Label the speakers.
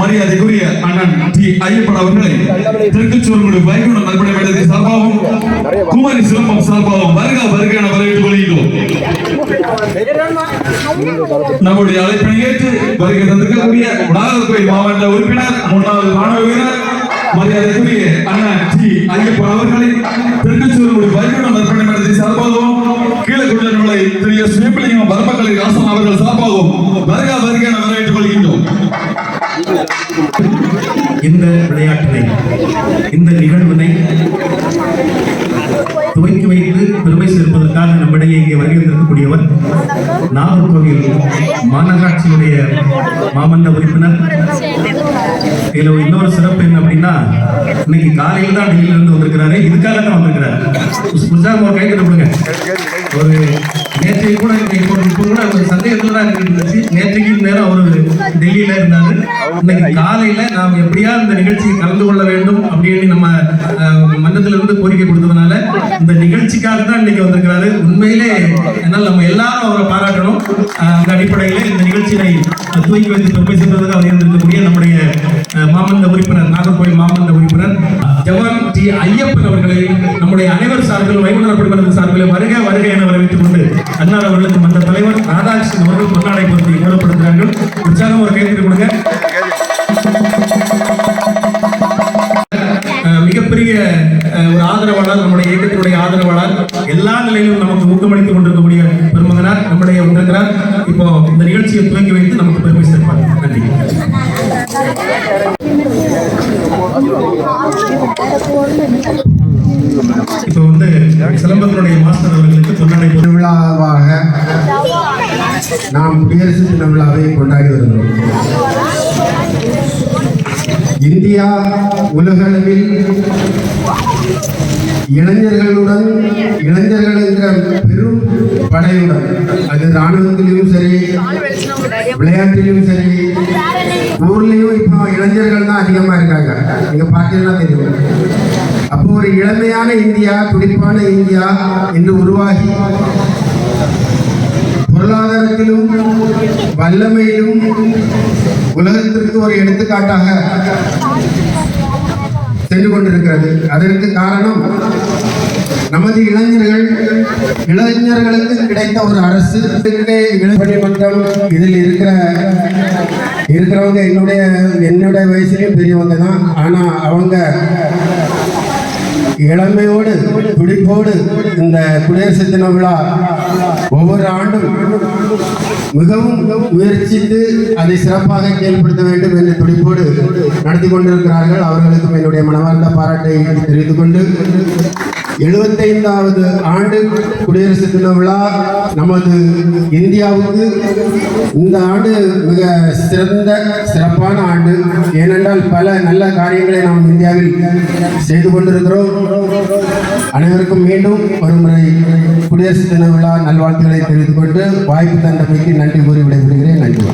Speaker 1: மரியாதைக்குரிய அண்ணன் டி ஐயப்பன் அவர்களை திருக்குச்சூர்குடி வைகுண்ட நல்படை மேடத்தின் சார்பாகவும் குமாரி சிலம்பம் சார்பாகவும் வருக வருக என வரவேற்றுக் கொள்கிறோம் நம்முடைய அழைப்பினை ஏற்று வருகை தந்திருக்கக்கூடிய நாகர்கோயில் மாவட்ட உறுப்பினர் முன்னாள் மாணவ வீரர் மரியாதைக்குரிய அண்ணன் டி ஐயப்பன் அவர்களை திருக்குச்சூர்குடி வைகுண்ட
Speaker 2: துவக்கி வைத்து பெருமை சேர்ப்பதற்காக நம்மிடையே இங்கே நாகர்கோவில் மாநகராட்சியுடைய மாமன்ற உறுப்பினர். இதுல இன்னொரு சிறப்பு என்ன அப்படின்னா இன்னைக்கு காலையில் தான் டெல்லியில இருந்து வந்திருக்கிறாரு. இதுக்காக தான் வந்திருக்கிறாரு. உற்சாகம் ஒரு கை கொடுங்க ஒரு நேற்றைக்கு கூட இப்போ இப்போ கூட ஒரு சந்தேகத்துல தான் இருந்துச்சு நேற்றைக்கு நேரம் அவர் டெல்லியில இருந்தாரு. இன்னைக்கு காலையில நாம் எப்படியா இந்த நிகழ்ச்சியை கலந்து கொள்ள வேண்டும் அப்படின்னு நம்ம மன்னத்துல இருந்து கோரிக்கை கொடுத்ததுனால இந்த நிகழ்ச்சிக்காக தான் இன்னைக்கு வந்திருக்கிறாரு. உண்மையிலே அதனால் நம்ம எல்லாரும் அவரை பாராட்டணும். அந்த அடிப்படையில் இந்த நிகழ்ச்சியை துவக்கி வைத்து பெருமை சேர்ப்பதற்கு அவர் இருந்திருக்கக்கூடிய நம்முடைய அஹ், உறுப்பினர் நாகர்கோவில் மாமன்ற உறுப்பினர் ஜவான் டி ஐயப்பன் அவர்களை நம்முடைய அனைவர் சார்பில் வைகுண்டர் குடும்பத்தின் சார்பில் வருக வருக என வரவேற்றுக் கொண்டு அன்னார் அவர்களுக்கு மன்ற தலைவர் ராதாகிருஷ்ணன் அவர்கள் பொன்னாடை பொருத்தி கௌரவப்படுத்துகிறார்கள் உற்சாகம் ஒரு கைது கொடுங்க. மிகப்பெரிய ஒரு ஆதரவாளர் நம்முடைய இயக்கத்தினுடைய ஆதரவாளர். எல்லா நிலையிலும் நமக்கு ஊக்கமளித்துக் இருக்கிறார் இப்போ இந்த நிகழ்ச்சியை துவங்கி வைத்து நமக்கு பெருமை சேர்ப்பார் நன்றி. இப்போ வந்து சிலம்பத்தினுடைய மாஸ்டர் அவர்களுக்கு பொன்னாடை
Speaker 3: திருவிழாவாக நாம் குடியரசு தின விழாவை கொண்டாடி வருகிறோம். இந்தியா உலகளவில் இளைஞர்களுடன் இளைஞர்கள் என்ற பெரும் படையுடன் அது இராணுவத்திலும் சரி விளையாட்டிலும் சரி. ஊர்லயும் இப்போ இளைஞர்கள் தான் அதிகமா இருக்காங்க. நீங்க பார்த்தீங்கன்னா தெரியும். அப்போ ஒரு இளமையான இந்தியா துடிப்பான இந்தியா என்று உருவாகி. பொருளாதாரத்திலும் வல்லமையிலும் உலகத்திற்கு ஒரு எடுத்துக்காட்டாக சென்று கொண்டிருக்கிறது. அதற்கு காரணம் நமது இளைஞர்கள் இளைஞர்களுக்கு கிடைத்த ஒரு அரசு. இளப்பணி மன்றம். இதில் இருக்கிற இருக்கிறவங்க என்னுடைய என்னுடைய வயசுலயும் பெரியவங்க தான். ஆனா அவங்க இளமையோடு துடிப்போடு இந்த குடியரசு தின விழா ஒவ்வொரு ஆண்டும் மிகவும் முயற்சித்து அதை சிறப்பாக செயல்படுத்த வேண்டும் என்று துடிப்போடு நடத்தி கொண்டிருக்கிறார்கள். அவர்களுக்கும் என்னுடைய மனமார்ந்த பாராட்டை தெரிவித்துக் கொண்டு எழுபத்தைந்தாவது ஆண்டு குடியரசு தின விழா நமது இந்தியாவுக்கு இந்த ஆண்டு மிக சிறந்த சிறப்பான ஆண்டு. ஏனென்றால் பல நல்ல காரியங்களை நாம் இந்தியாவில் செய்து கொண்டிருக்கிறோம். அனைவருக்கும் மீண்டும் ஒரு முறை குடியரசு தின விழா நல்வாழ்த்துக்களை தெரிவித்துக் கொண்டு வாய்ப்பு தந்தமைக்கு நன்றி கூறி விடைபெறுகிறேன். நன்றி.